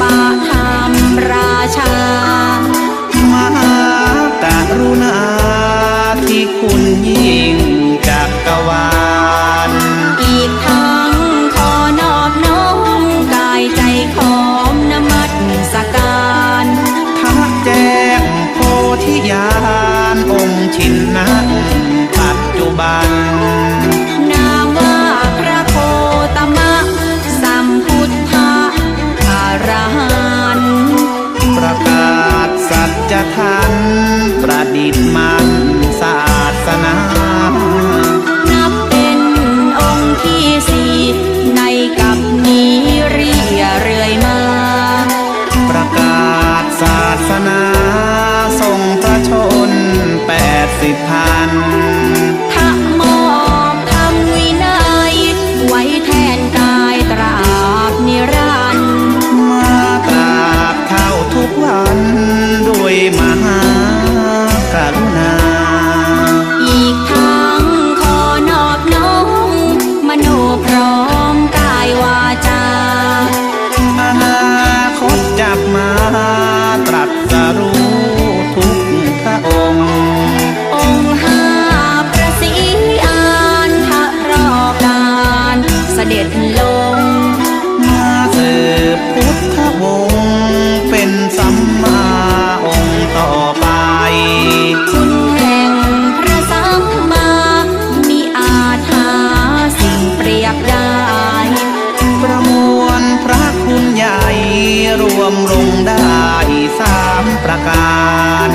บาธรรมราชามหากรุณาที่คุณยิ่งจักรวาลอีกทั้งขอนอบน้อมกายใจขอมนมัสการทักแจงโพธิญาณองชิน จะทันประดิษฐ์มัน ประการ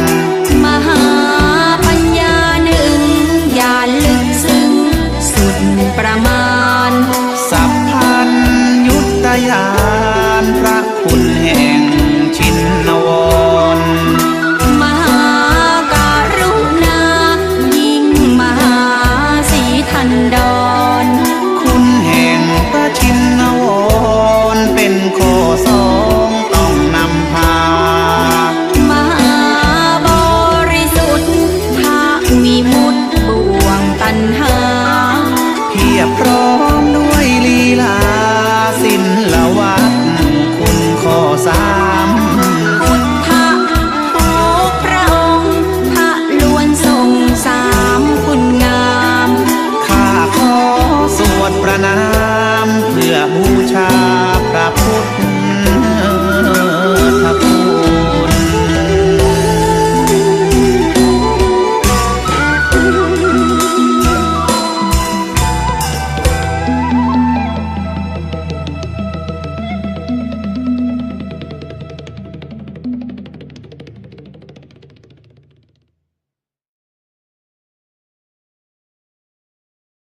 มหาปัญญาหนึ่งญาณลึกซึ้งสุดประมาณ สัพพัญยุตยานพระคุณ